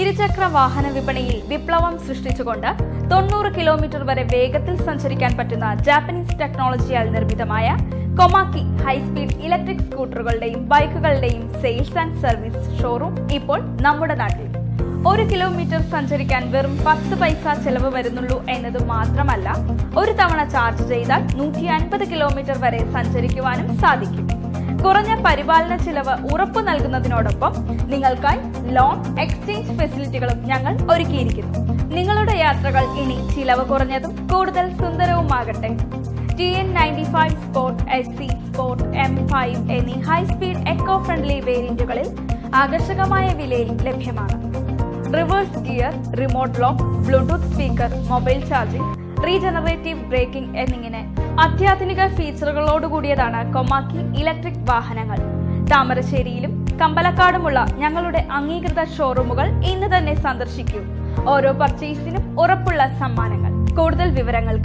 ഇരുചക്ര വാഹന വിപണിയിൽ വിപ്ലവം സൃഷ്ടിച്ചുകൊണ്ട് തൊണ്ണൂറ് കിലോമീറ്റർ വരെ വേഗത്തിൽ സഞ്ചരിക്കാൻ പറ്റുന്ന ജാപ്പനീസ് ടെക്നോളജിയാൽ നിർമ്മിതമായ കൊമാക്കി ഹൈസ്പീഡ് ഇലക്ട്രിക് സ്കൂട്ടറുകളുടെയും ബൈക്കുകളുടെയും സെയിൽസ് ആൻഡ് സർവീസ് ഷോറൂം ഇപ്പോൾ നമ്മുടെ നാട്ടിൽ. ഒരു കിലോമീറ്റർ സഞ്ചരിക്കാൻ വെറും പത്ത് പൈസ ചെലവ് വരുന്നുള്ളൂ എന്നത് മാത്രമല്ല ഒരു തവണ ചാർജ് ചെയ്താൽ നൂറ്റി അൻപത് കിലോമീറ്റർ വരെ സഞ്ചരിക്കുവാനും സാധിക്കും. കുറഞ്ഞ പരിപാലന ചിലവ് ഉറപ്പു നൽകുന്നതിനോടൊപ്പം നിങ്ങൾക്കായി ലോൺ എക്സ്ചേഞ്ച് ഫെസിലിറ്റികളും ഞങ്ങൾ ഒരുക്കിയിരിക്കുന്നു. നിങ്ങളുടെ യാത്രകൾ ഇനി ചിലവ് കുറഞ്ഞതും കൂടുതൽ സുന്ദരവുമാകട്ടെ. T N ninety five sport S C sport M five എന്നീ ഹൈസ്പീഡ് എക്കോ ഫ്രണ്ട്ലി വേരിയന്റുകളിൽ ആകർഷകമായ വിലയിൽ ലഭ്യമാണ്. Reverse gear remote lock Bluetooth speaker mobile charging regenerative braking എന്നിങ്ങനെ അത്യാധുനിക ഫീച്ചറുകളോട് കൂടിയതാണ് കൊമാക്കി ഇലക്ട്രിക് വാഹനങ്ങൾ. താമരശ്ശേരിയിലും കമ്പലക്കാടുമുള്ള ഞങ്ങളുടെ അംഗീകൃത ഷോറൂമുകൾ ഇന്ന് തന്നെ സന്ദർശിക്കൂ. ഓരോ പർച്ചേസിനും ഉറപ്പുള്ള സമ്മാനങ്ങൾ. കൂടുതൽ വിവരങ്ങൾക്ക്